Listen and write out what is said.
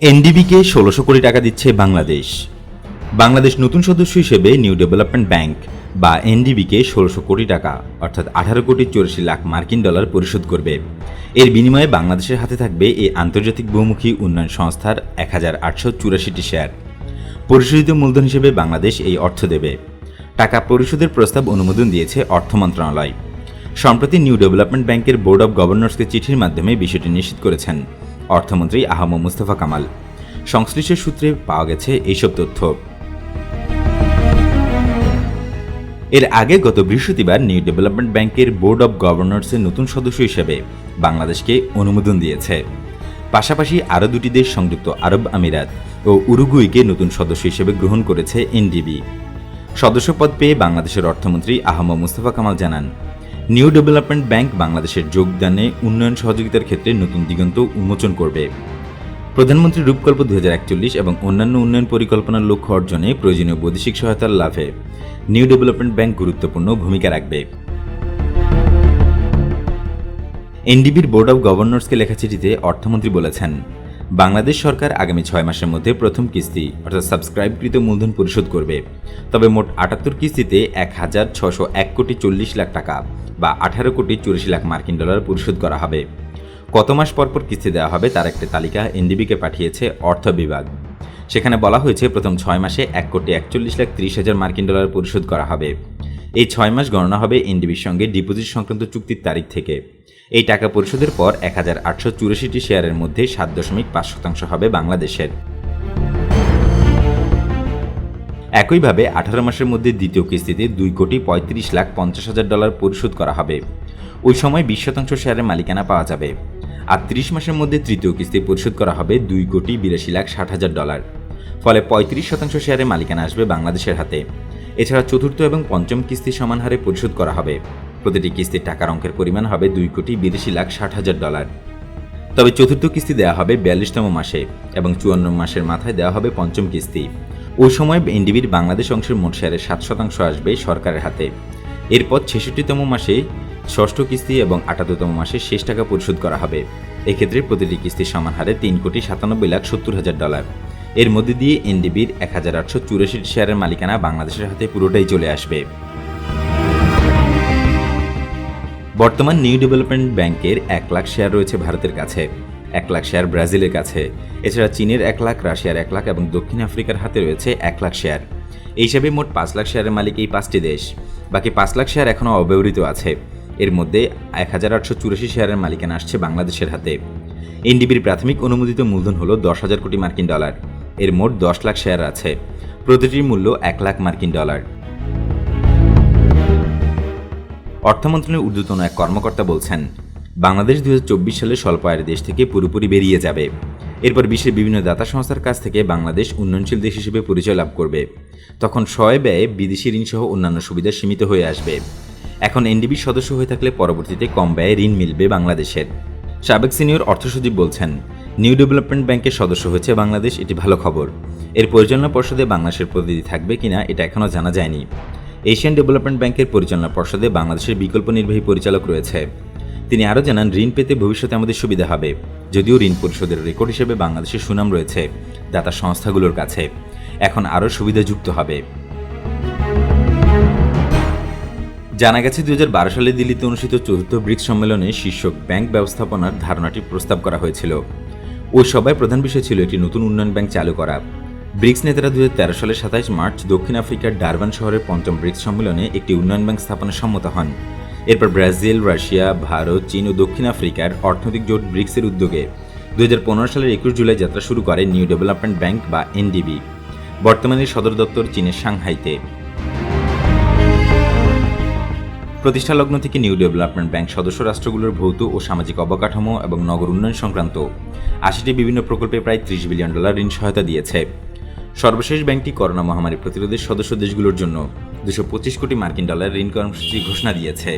এনডিবিকে ষোলোশো কোটি টাকা দিচ্ছে বাংলাদেশ। বাংলাদেশ নতুন সদস্য হিসেবে নিউ ডেভেলপমেন্ট ব্যাংক বা এনডিবিকে ষোলোশো কোটি টাকা, অর্থাৎ আঠারো কোটি চুরাশি লাখ মার্কিন ডলার পরিশোধ করবে। এর বিনিময়ে বাংলাদেশের হাতে থাকবে এই আন্তর্জাতিক বহুমুখী উন্নয়ন সংস্থার এক হাজার আটশো চুরাশিটি শেয়ার। পরিশোধিত মূলধন হিসেবে বাংলাদেশ এই অর্থ দেবে। টাকা পরিশোধের প্রস্তাব অনুমোদন দিয়েছে অর্থ মন্ত্রণালয়। সম্প্রতি নিউ ডেভেলপমেন্ট ব্যাংকের বোর্ড অব গভর্নর্সকে চিঠির মাধ্যমে বিষয়টি নিশ্চিত করেছেন। অর্থমন্ত্রী আহম মুস্তফা কামাল। সংশ্লিষ্ট সূত্রে পাওয়া গেছে এইসব তথ্য। এর আগে গত বৃহস্পতিবার নিউ ডেভেলপমেন্ট ব্যাংকের বোর্ড অব গভর্নর্সের নতুন সদস্য হিসেবে বাংলাদেশকে অনুমোদন দিয়েছে। পাশাপাশি আরও দুটি দেশ সংযুক্ত আরব আমিরাত ও উরুগুইকে নতুন সদস্য হিসেবে গ্রহণ করেছে এনডিবি। সদস্যপদ পেয়ে বাংলাদেশের অর্থমন্ত্রী আহম মুস্তফা কামাল জানান নিউ ডেভেলপমেন্ট ব্যাংক বাংলাদেশের যোগদানে উন্নয়ন সহযোগিতার ক্ষেত্রে নতুন দিগন্ত উন্মোচন করবে। প্রধানমন্ত্রী রূপকল্প দু হাজার একচল্লিশ এবং অন্যান্য উন্নয়ন পরিকল্পনার লক্ষ্য অর্জনে প্রয়োজনীয় বৈদেশিক সহায়তার লাভে নিউ ডেভেলপমেন্ট ব্যাংক গুরুত্বপূর্ণ ভূমিকা রাখবে। এনডিবির বোর্ড অব গভর্নর্সকে লেখা চিঠিতে অর্থমন্ত্রী বলেছেন বাংলাদেশ সরকার আগামী ছয় মাসের মধ্যে প্রথম কিস্তি, অর্থাৎ সাবস্ক্রাইবকৃত মূলধন পরিশোধ করবে। তবে মোট আটাত্তর কিস্তিতে এক হাজার ছশো এক কোটি চল্লিশ লাখ টাকা বা আঠারো কোটি চুরাশি লাখ মার্কিন ডলার পরিশোধ করা হবে। কত মাস পরপর কিস্তি দেওয়া হবে তার একটি তালিকা এনডিবিকে পাঠিয়েছে অর্থ বিভাগ। সেখানে বলা হয়েছে, প্রথম ছয় মাসে এক কোটি একচল্লিশ লাখ ত্রিশ হাজার মার্কিন ডলার পরিশোধ করা হবে। এই ছয় মাস গণনা হবে এনডিবির সঙ্গে ডিপোজিট সংক্রান্ত চুক্তির তারিখ থেকে। এই টাকা পরিশোধের পর এক হাজার আটশো চুরাশিটি শেয়ারের মধ্যে সাত দশমিক পাঁচ শতাংশ হবে বাংলাদেশের। একইভাবে আঠারো মাসের মধ্যে দ্বিতীয় কিস্তিতে দুই কোটি পঁয়ত্রিশ লাখ পঞ্চাশ হাজার ডলার পরিশোধ করা হবে। ওই সময় বিশ শতাংশ শেয়ারের মালিকানা পাওয়া যাবে। আর ত্রিশ মাসের মধ্যে তৃতীয় কিস্তি পরিশোধ করা হবে দুই কোটি বিরাশি লাখ ষাট হাজার ডলার। ফলে পঁয়ত্রিশ শতাংশ শেয়ারের মালিকানা আসবে বাংলাদেশের হাতে। এছাড়া চতুর্থ এবং পঞ্চম কিস্তি সমান হারে পরিশোধ করা হবে। প্রতিটি কিস্তির টাকার অঙ্কের পরিমাণ হবে দুই কোটি বিরাশি লাখ ষাট হাজার ডলার। তবে চতুর্থ কিস্তি দেওয়া হবে বিয়াল্লিশতম মাসে এবং চুয়ান্ন মাসের মাথায় দেওয়া হবে পঞ্চম কিস্তি। ওই সময় এনডিবির বাংলাদেশ অংশের মোট শেয়ারের সাত শতাংশ আসবে সরকারের হাতে। এরপর ছেষট্টিতম মাসে ষষ্ঠ কিস্তি এবং আটাত্তরতম মাসে শেষ টাকা পরিশোধ করা হবে। এক্ষেত্রে প্রতিটি কিস্তির সমান হারে তিন কোটি সাতানব্বই লাখ সত্তর হাজার ডলার। এর মধ্যে দিয়ে এনডিবির এক হাজার আটশো চুরাশি শেয়ারের মালিকানা বাংলাদেশের হাতে পুরোটাই চলে আসবে। বর্তমান নিউ ডেভেলপমেন্ট ব্যাংকের এক লাখ শেয়ার রয়েছে ভারতের কাছে, এক লাখ শেয়ার ব্রাজিলের কাছে। এছাড়া চীনের এক লাখ, রাশিয়ার এক লাখ এবং দক্ষিণ আফ্রিকার হাতে রয়েছে এক লাখ শেয়ার। এই হিসাবে মোট পাঁচ লাখ শেয়ারের মালিক এই পাঁচটি দেশ। বাকি পাঁচ লাখ শেয়ার এখনও অব্যবহৃত আছে। এর মধ্যে এক হাজার আটশো চুরাশি শেয়ারের মালিকানা আসছে বাংলাদেশের হাতে। এনডিবির প্রাথমিক অনুমোদিত মূলধন হল দশ হাজার কোটি মার্কিন ডলার। এর মোট দশ লাখ শেয়ার আছে। প্রতিটির মূল্য এক লাখ মার্কিন ডলার। অর্থমন্ত্রণের ঊর্ধ্বতন এক কর্মকর্তা বলছেন, বাংলাদেশ দুই হাজার চব্বিশ সালে স্বল্প আয়ের দেশ থেকে পুরোপুরি বেরিয়ে যাবে। এরপর বিশ্বের বিভিন্ন দাতা সংস্থার কাছ থেকে বাংলাদেশ উন্নয়নশীল দেশ হিসেবে পরিচয় লাভ করবে। তখন সয় ব্যয়ে বিদেশি ঋণ সহ অন্যান্য সুবিধা সীমিত হয়ে আসবে। এখন এনডিবির সদস্য হয়ে থাকলে পরবর্তীতে কম ব্যয়ে ঋণ মিলবে বাংলাদেশের। সাবেক সিনিয়র অর্থসচিব বলছেন নিউ ডেভেলপমেন্ট ব্যাংকের সদস্য হয়েছে বাংলাদেশ, এটি ভালো খবর। এর পরিচালনা পর্ষদে বাংলাদেশের প্রতিনিধি থাকবে কিনা, এটা এখনও জানা যায়নি। এশিয়ান ডেভেলপমেন্ট ব্যাংকের পরিচালনা পর্ষদে বাংলাদেশের বিকল্প নির্বাহী পরিচালক রয়েছে। তিনি আরও জানান, ঋণ পেতে ভবিষ্যতে আমাদের সুবিধা হবে। যদিও ঋণ পরিশোধের রেকর্ড হিসেবে বাংলাদেশের সুনাম রয়েছে দাতা সংস্থাগুলোর কাছে। এখন আরও সুবিধাযুক্ত হবে। জানা গেছে দু হাজার বারো সালে দিল্লিতে অনুষ্ঠিত চতুর্থ ব্রিক্স সম্মেলনে শীর্ষক ব্যাংক ব্যবস্থাপনার ধারণাটি প্রস্তাব করা হয়েছিল। ওই সভায় প্রধান বিষয় ছিল একটি নতুন উন্নয়ন ব্যাংক চালু করা। ব্রিক্স নেতারা দু হাজার তেরো সালের সাতাইশ মার্চ দক্ষিণ আফ্রিকার ডারবান শহরের পঞ্চম ব্রিক্স সম্মেলনে একটি উন্নয়ন ব্যাংক স্থাপনে সম্মত হন। এরপর ব্রাজিল, রাশিয়া, ভারত, চীন ও দক্ষিণ আফ্রিকার অর্থনৈতিক জোট ব্রিক্সের উদ্যোগে দু হাজার পনেরো সালের একুশ জুলাই যাত্রা শুরু করে নিউ ডেভেলপমেন্ট ব্যাংক বা এনডিবি, বর্তমানে সদর দপ্তর চীনের সাংহাইতে। প্রতিষ্ঠা লগ্ন থেকে নিউ ডেভেলপমেন্ট ব্যাংক সদস্য রাষ্ট্রগুলোর ভৌত ও সামাজিক অবকাঠামো এবং নগর উন্নয়ন সংক্রান্ত আশিটি বিভিন্ন প্রকল্পে প্রায় ত্রিশ বিলিয়ন ডলার ঋণ সহায়তা দিয়েছে। সর্বশেষ ব্যাংকটি করোনা মহামারী প্রতিরোধের সদস্য দেশগুলোর জন্য দুশো কোটি মার্কিন ডলার ঋণ কর্মসূচি ঘোষণা দিয়েছে।